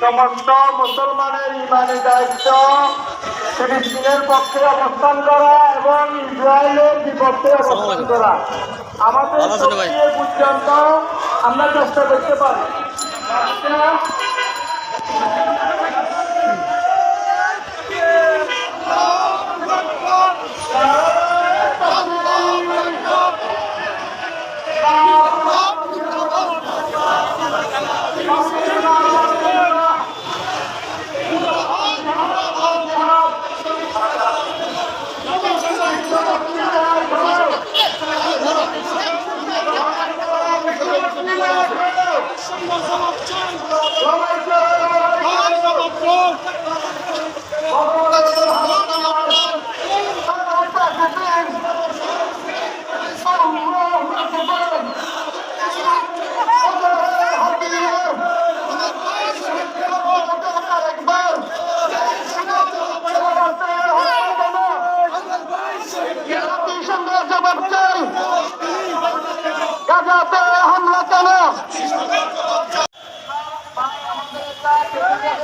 সমস্ত মুসলমানের ইমানি দায়িত্ব ফিলিস্তিনের পক্ষে অবস্থান করা এবং ইসরায়েলের বিপক্ষে অবস্থান করা। আমাদের পর্যন্ত আমরা চেষ্টা করতে পারি।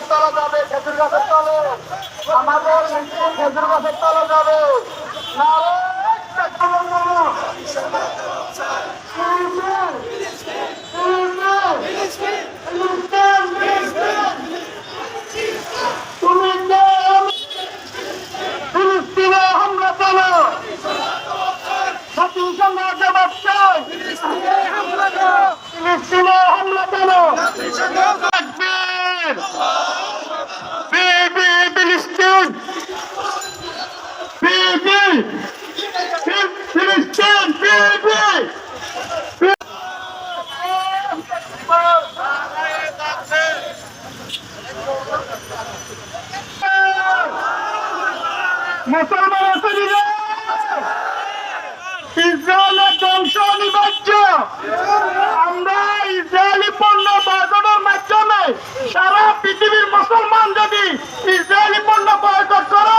তলা যাবে খেজুর গাছের তলে। আমাদের খেজুর গাছের তলে যাবে নারে তাকবীর। ফিলিস্তিন! ফিলিস্তিন! ফিলিস্তিন! তুমি কে? ফিলিস্তিনে হামলা কেন জাতিসংঘ জবাব চাই হামলা কেন ফিলিস্তিন। ফিলিস্তিন মুসলমান আসেনি ইসরায়েলের ধ্বংস অনিবার্য। আমরা ইসরায়েলি পণ্য বয়কটের মাধ্যমে সারা পৃথিবীর মুসলমান যদি ইসরায়েলি পণ্য বয়কট করে,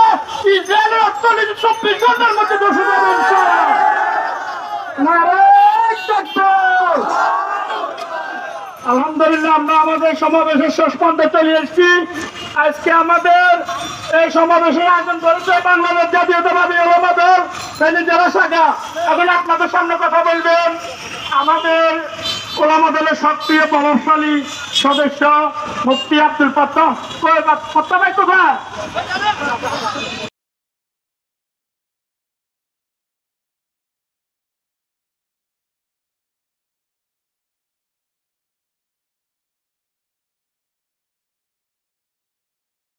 ইসরায়েলের অর্থনীতি চব্বিশ ঘণ্টার মধ্যে বসে যাবে আলহামদুলিল্লাহ, আমরা আমাদের সমাবেশের শেষ পর্যায়ে চলে এসেছি। আজকে আমাদের এই সমাবেশের আয়োজন করেছে বাংলাদেশ জাতীয়তাবাদী ওলামাদের শ্রেণি জেলা শাখা। এখন আপনাদের সামনে কথা বলবেন আমাদের ওলামা দলের সক্রিয়, প্রভাবশালী সদস্য মুফতি আব্দুল পাত্র কোথায়?